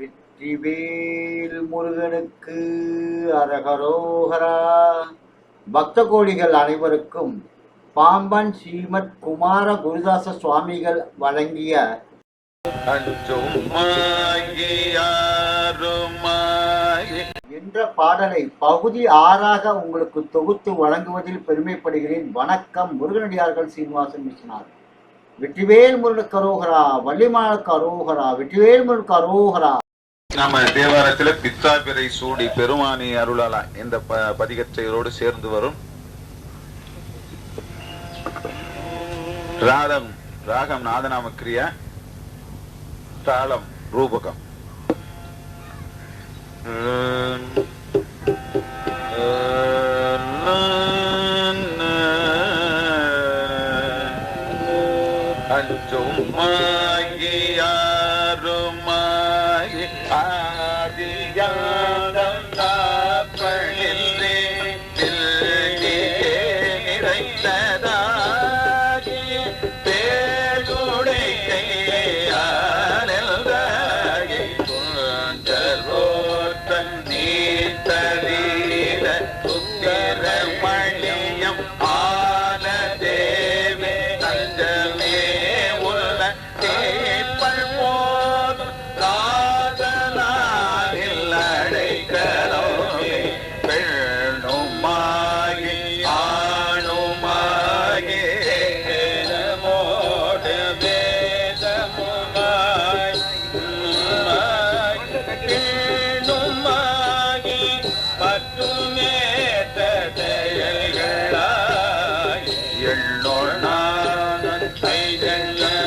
வெற்றிவேல் முருகனுக்கு அரகரோகரா. பக்த கோடிகள் அனைவருக்கும் பாம்பன் ஸ்ரீமத் குமார குருதாச சுவாமிகள் வழங்கிய என்ற பாடலை பகுதி ஆறாக உங்களுக்கு தொகுத்து வழங்குவதில் பெருமைப்படுகிறேன். வணக்கம். முருகனடியார்கள் சீனிவாசன் மிஸ்னார் வெற்றிவேல் முருகனுக்கு அரோகரா. வள்ளிமானுக்கு அரோகரா. வெற்றிவேல் முருகனுக்கு அரோகரா. நம்ம தேவாரத்துல பித்தாபிரை சூடி பெருமானி அருளாலா இந்த ப- பதிகச்செயலோடு சேர்ந்து வரும். ராகம் ராகம் நாதநாம கிரியா தாளம் ரூபகம். அஞ்சும் إلى الله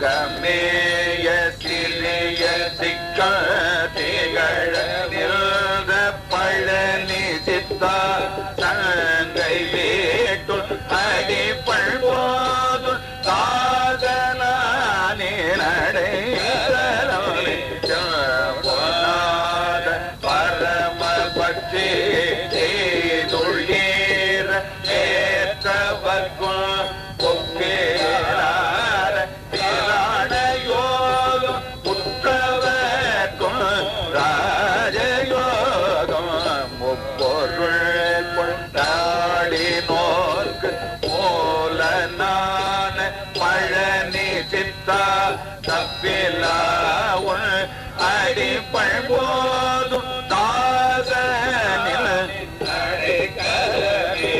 கமேய சிறிய சிக்க திகழ நின்ற பழனி சித்தா சங்கை வீட்டுள் அடிப்பள் போது சாதனானே நடைசலோனே சித்தா தப்பிலாவுள் அடிப்பள் போதும் தாசனில் அடைக்கலமே.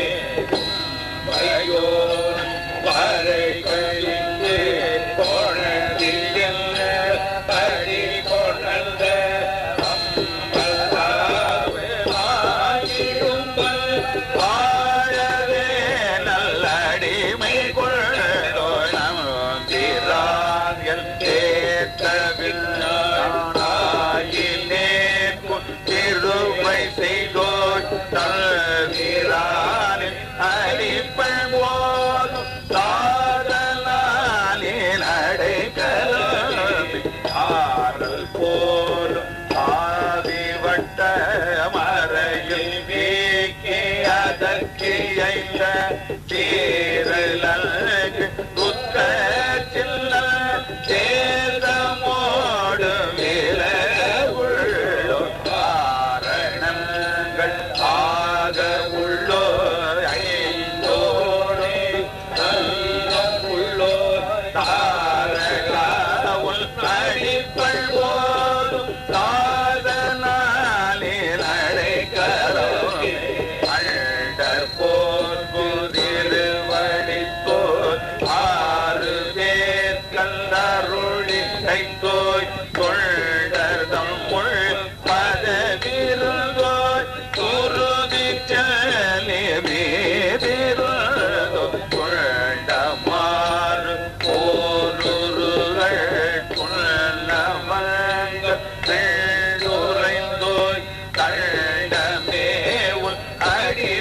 ஐயோ வரை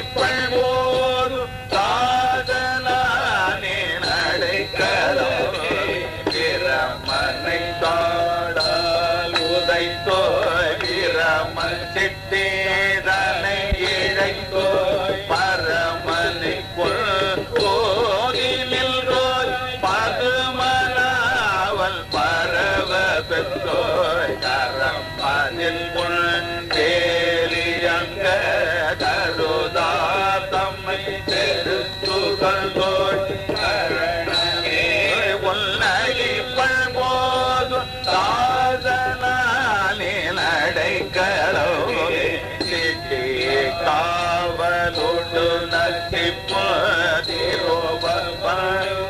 அடிப்பள் போது சாதனானே பிரமனை தாடால் உதைத்தோய் பிரமன் சித்தேதனை இழைத்தோ காவலோடு நசிப்போ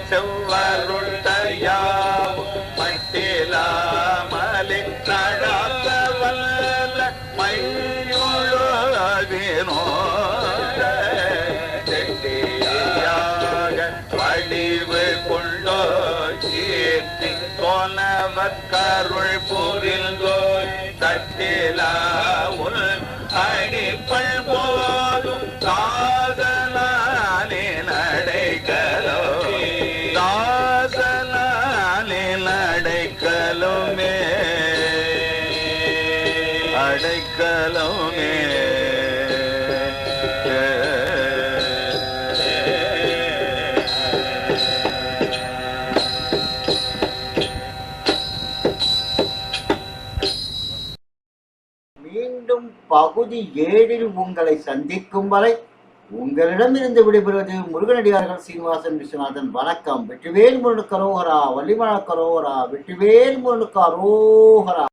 செவ்வருட்டையாவும் மட்டிலாமலை நடாத்த மையுழவினோ. வடிவு கொண்டோ கீர்த்தி கோலவர் கருள் தட்டிலா உள் மீண்டும் பகுதி ஏழில் உங்களை சந்திக்கும் வரை உங்களிடமிருந்து விடைபெறுவது முருகனடியார்கள் சீனிவாசன் விஸ்வநாதன். வணக்கம். வெற்றிவேல் முருகனுக்கு அரோகரா வள்ளிமண அரோகரா வெற்றிவேல் முருகனுக்கு அரோகரா.